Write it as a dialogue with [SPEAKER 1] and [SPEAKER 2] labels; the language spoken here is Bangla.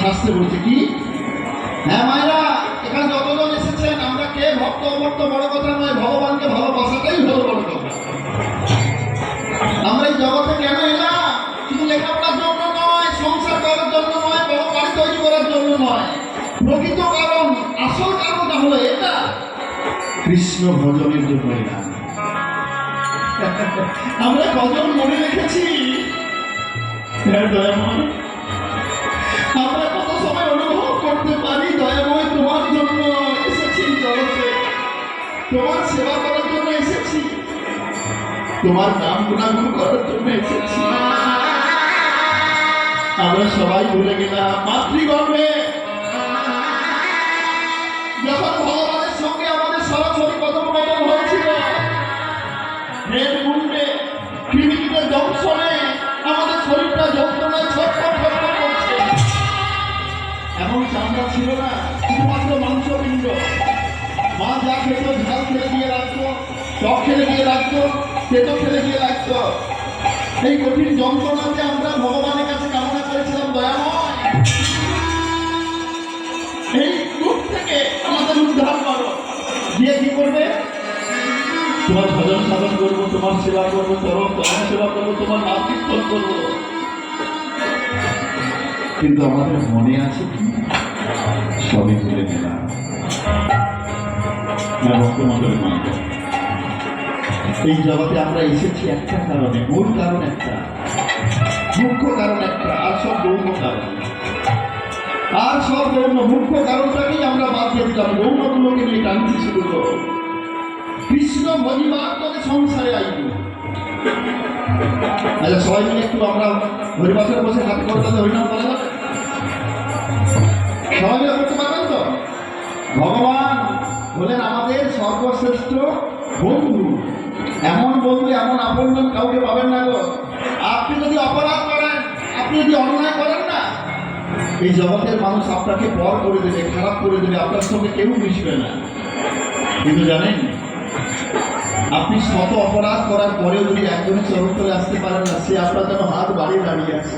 [SPEAKER 1] শাস্ত্রে বলছে কি? হ্যাঁ মায়েরা, এখানে যতজন এসেছেন, আমরা কে? ভক্ত অভক্ত বড় কথা নয়, ভগবানকে ভালোবাসাটাই হলো বড় কথা আমরা এই জগতে কেন এলাম? শুধু লেখাপড়ার জন্য নয়, সংসার করার জন্য নয়, বড় বাড়ি তৈরি করার জন্য নয়। প্রকৃত কারণ, আসল কারণটা হলো এটা। কৃষ্ণ ভজনের জন্য এলাম। আমরা কজন মনে রেখেছি? হ্যাঁ দয়াময়। তোমার সেবা করার জন্য এসেছি। তোমার নাম গুণাগুণ করার জন্য এসেছি। আমরা সবাই ভুলে গেলাম, মাতৃগর্ভে। যখন ভগবানের সঙ্গে আমাদের সরাসরি কথোপকথন হয়েছিল মেয়ের মুন্ডে কৃমিকিতে জংশনে আমাদের শরীরটা যন্ত্রণায় ছটফট ছটফট করছে। এমন চামড়া ছিল না, শুধুমাত্র মাংসপিণ্ড। মা যা খেত ঝাল খেলে দিয়ে রাখতো টক খেলে দিয়ে রাখতো তেতো খেলে দিয়ে রাখতো। এই কঠিন যন্ত্রণাতে আমরা ভগবানের কাছে কামনা করেছিলাম দয়াময় এই দুঃখ থেকে আমাদের উদ্ধার করো। দিয়ে কি করবে? তোমার ভজন সাধন করব তোমার সেবা করব করো তোমার সেবা করব তোমার নাম কীর্তন করব। কিন্তু আমাদের মনে আছে কি? সবই ভুলে এই জগতে আমরা এসেছি একটা কারণে, মূল কারণ একটা, মুখ্য কারণ একটা, আর সব গৌণ কারণ। আর সব গৌণ মুখ্য কারণটাকেই আমরা বাদ দিয়ে দিলাম। গৌণগুলোকে নিয়ে টানতে শুরু করো। কৃষ্ণ তোকে সংসারে আইবি আচ্ছা সবাই মিলে একটু আমরা হরিবাসের বসে হাত করে তাদের হরিনাম করা যাবে। সবাই মিলে করতে পারবেন তো? ভগবান হলেন আমাদের সর্বশ্রেষ্ঠ বন্ধু। এমন বন্ধু, এমন আপনজন কাউকে পাবেন না গো। আপনি যদি অপরাধ করেন, আপনি যদি অন্যায় করেন না, এই জগতের মানুষ আপনাকে পর করে দেবে, খারাপ করে দেবে, আপনার সঙ্গে কেউ মিশবে না। কিন্তু জানেন, আপনি শত অপরাধ করার পরেও যদি একজনের চরণ তলে আসতে পারেন না, সে আপনার যেন হাত বাড়িয়ে দাঁড়িয়ে আছে।